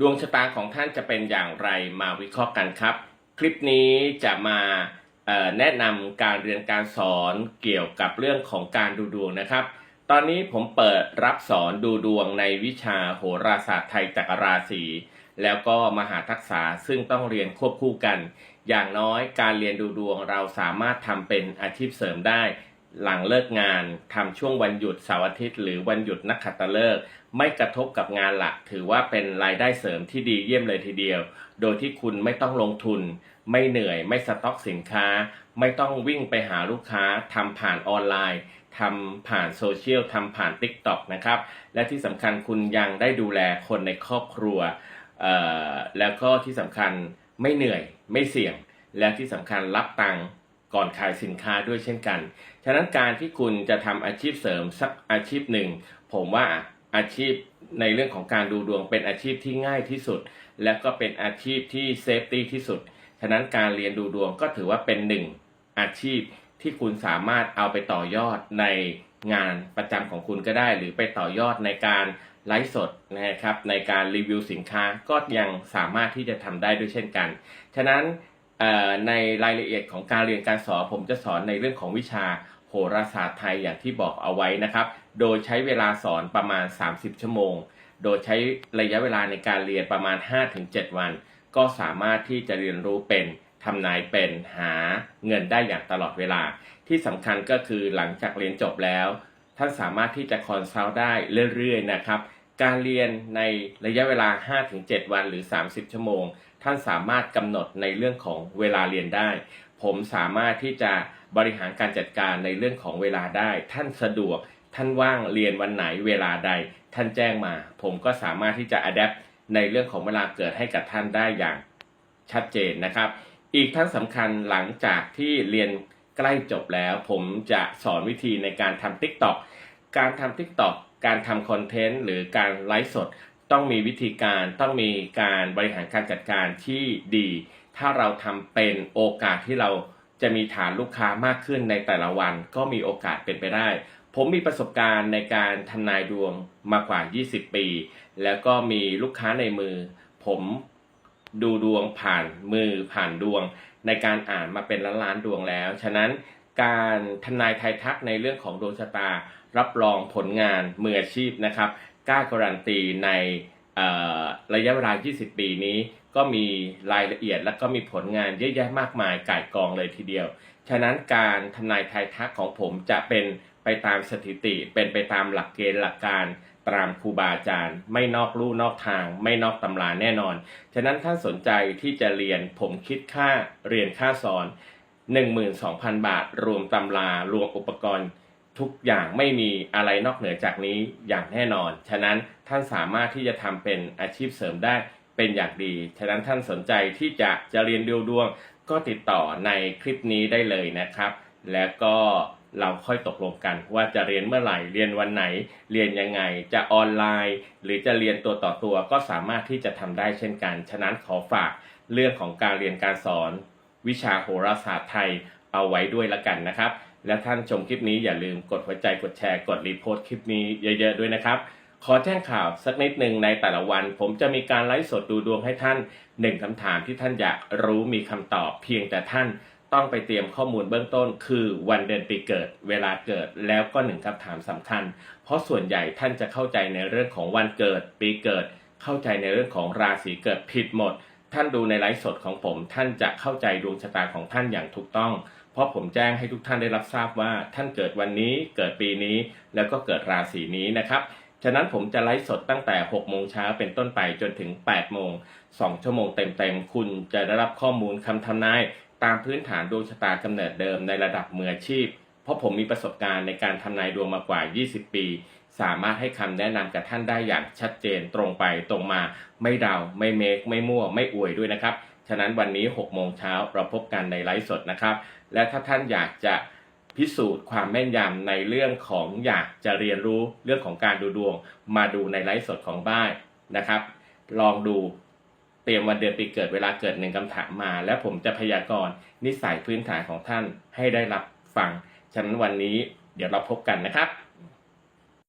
ดวงชะตาของท่านจะเป็นอย่างไรมาวิเคราะห์กันครับ คลิปนี้จะมาแนะนำการเรียนการสอนเกี่ยวกับเรื่องของการดูดวงนะครับ ตอนนี้ผมเปิดรับสอนดูดวงในวิชาโหราศาสตร์ไทยจักรราศีแล้วก็มหาทักษะซึ่งต้องเรียนควบคู่กัน อย่างน้อยการเรียนดูดวงเราสามารถทำเป็นอาชีพเสริมได้ หลังเลิกงานทำช่วงวันหยุดเสาร์อาทิตย์หรือวันหยุดนักขัตฤกษ์ไม่กระทบกับงานหลัก ถือว่าเป็นรายได้เสริมที่ดีเยี่ยมเลยทีเดียว โดยที่คุณไม่ต้องลงทุน ไม่เหนื่อย ไม่สต็อกสินค้า ไม่ต้องวิ่งไปหาลูกค้าทำผ่านออนไลน์ทำผ่านโซเชียลทำผ่าน t ิ k t o k นะครับ และที่สำคัญคุณยังได้ดูแลคนในครอบครัว แล้วก็ที่สำคัญไม่เหนื่อยไม่เสี่ยง และที่สำคัญรับตังค์ ก่อนขายสินค้าด้วยเช่นกัน ฉะนั้นการที่คุณจะทำอาชีพเสริมสักอาชีพหนึ่ง ผมว่าอาชีพในเรื่องของการดูดวงเป็นอาชีพที่ง่ายที่สุด และก็เป็นอาชีพที่เซฟตี้ที่สุด ฉะนั้นการเรียนดูดวงก็ถือว่าเป็นหนึ่งอาชีพที่คุณสามารถเอาไปต่อยอดในงานประจำของคุณก็ได้ หรือไปต่อยอดในการไลฟ์สดนะครับในการรีวิวสินค้าก็ยังสามารถที่จะทำได้ด้วยเช่นกัน ฉะนั้น ในรายละเอียดของการเรียนการสอนผมจะสอนในเรื่องของวิชาโหราศาสตร์ไทยอย่างที่บอกเอาไว้นะครับ โดยใช้เวลาสอนประมาณ 30 ชั่วโมง โดยใช้ระยะเวลาในการเรียนประมาณ 5-7 วัน ก็สามารถที่จะเรียนรู้เป็นทำนายเป็นหาเงินได้อย่างตลอดเวลา ที่สำคัญก็คือหลังจากเรียนจบแล้ว ท่านสามารถที่จะคอนซัลท์ได้เรื่อยๆนะครับ การเรียนในระยะเวลา 5-7 วันหรือ 30 ชั่วโมง ท่านสามารถกำหนดในเรื่องของเวลาเรียนได้ ผมสามารถที่จะบริหารการจัดการในเรื่องของเวลาได้ ท่านสะดวก ท่านว่างเรียนวันไหนเวลาใด ท่านแจ้งมา ผมก็สามารถที่จะอัดแอปในเรื่องของเวลาเกิดให้กับท่านได้อย่างชัดเจนนะครับ อีกทั้งสำคัญหลังจากที่เรียนใกล้จบแล้ว ผมจะสอนวิธีในการทำ TikTok การทำ TikTok การทำคอนเทนต์หรือการไลฟ์สด ต้องมีวิธีการต้องมีการบริหารการจัดการที่ดี ถ้าเราทำเป็นโอกาสที่เราจะมีฐานลูกค้ามากขึ้นในแต่ละวันก็มีโอกาสเป็นไปได้ ผมมีประสบการณ์ในการทำนายดวงมากว่า 20 ปี แล้วก็มีลูกค้าในมือ ผมดูดวงผ่านมือผ่านดวง ในการอ่านมาเป็นล้านล้านดวงแล้ว ฉะนั้นการทำนายทายทักในเรื่องของดวงชะตา รับรองผลงานมืออาชีพนะครับ กล้าการันตีในระยะเวลา 20 ปีนี้ ก็มีรายละเอียดและก็มีผลงานเยอะแยะมากมายก่ายกองเลยทีเดียว ฉะนั้นการทำนายทายทักของผมจะเป็นไปตามสถิติ เป็นไปตามหลักเกณฑ์หลักการตามครูบาอาจารย์ ไม่นอกลู่นอกทาง ไม่นอกตำราแน่นอน ฉะนั้นถ้าสนใจที่จะเรียนผมคิดค่าเรียนค่าสอน 12,000 บาท รวมตำรารวมอุปกรณ์ ทุกอย่างไม่มีอะไรนอกเหนือจากนี้อย่างแน่นอน ฉะนั้นท่านสามารถที่จะทำเป็นอาชีพเสริมได้เป็นอย่างดี ฉะนั้นท่านสนใจที่จะจะเรียนดูดวง ก็ติดต่อในคลิปนี้ได้เลยนะครับ แล้วก็เราค่อยตกลงกันว่าจะเรียนเมื่อไหร่ เรียนวันไหน เรียนยังไง จะออนไลน์ หรือจะเรียนตัวต่อตัวก็สามารถที่จะทำได้เช่นกัน ฉะนั้นขอฝากเรื่องของการเรียนการสอน วิชาโหราศาสตร์ไทยเอาไว้ด้วยละกันนะครับ และท่านชมคลิปนี้อย่าลืมกดหัวใจกดแชร์กดรีโพสต์คลิปนี้เยอะๆด้วยนะครับ ขอแจ้งข่าวสักนิดหนึ่งในแต่ละวัน ผมจะมีการไลฟ์สดดูดวงให้ท่านหนึ่งคำถามที่ท่านอยากรู้มีคำตอบเพียงแต่ท่านต้องไปเตรียมข้อมูลเบื้องต้น คือวันเดือนปีเกิด เวลาเกิดแล้วก็หนึ่งคำถามสำคัญ เพราะส่วนใหญ่ท่านจะเข้าใจในเรื่องของวันเกิด ปีเกิด เข้าใจในเรื่องของราศีเกิดผิดหมด ท่านดูในไลฟ์สดของผม ท่านจะเข้าใจดวงชะตาของท่านอย่างถูกต้อง ราะผมแจ้งให้ทุกท่านได้รับทราบว่าท่านเกิดวันนี้เกิดปีนี้ แล้วก็เกิดราศีนี้นะครับ ฉะนั้นผมจะไลฟ์สดตั้งแต่ 6 โมงเช้าเป็นต้นไปจนถึง 8 โมง 2 ชั่วโมงเต็มๆ คุณจะได้รับข้อมูลคำทำนายตามพื้นฐานดวงชะตากำเนิดเดิมในระดับมืออาชีพ เพราะผมมีประสบการณ์ในการทำนายดวงมากว่า 20 ปี สามารถให้คำแนะนำกับท่านได้อย่างชัดเจนตรงไปตรงมา ไม่เดาไม่เมคไม่มั่ว ไม่อวยด้วยนะครับ ฉะนั้นวันนี้6โมงเช้าเราพบกันในไลฟ์สดนะครับ และถ้าท่านอยากจะพิสูจน์ความแม่นยำในเรื่องของอยากจะเรียนรู้เรื่องของการดูดวง มาดูในไลฟ์สดของบ้านนะครับ ลองดูเตรียมวันเดือนปีเกิดเวลาเกิดหนึ่งคำถามมา แล้วผมจะพยากรณ์นิสัยพื้นฐานของท่านให้ได้รับฟัง ฉะนั้นวันนี้เดี๋ยวเราพบกันนะครับ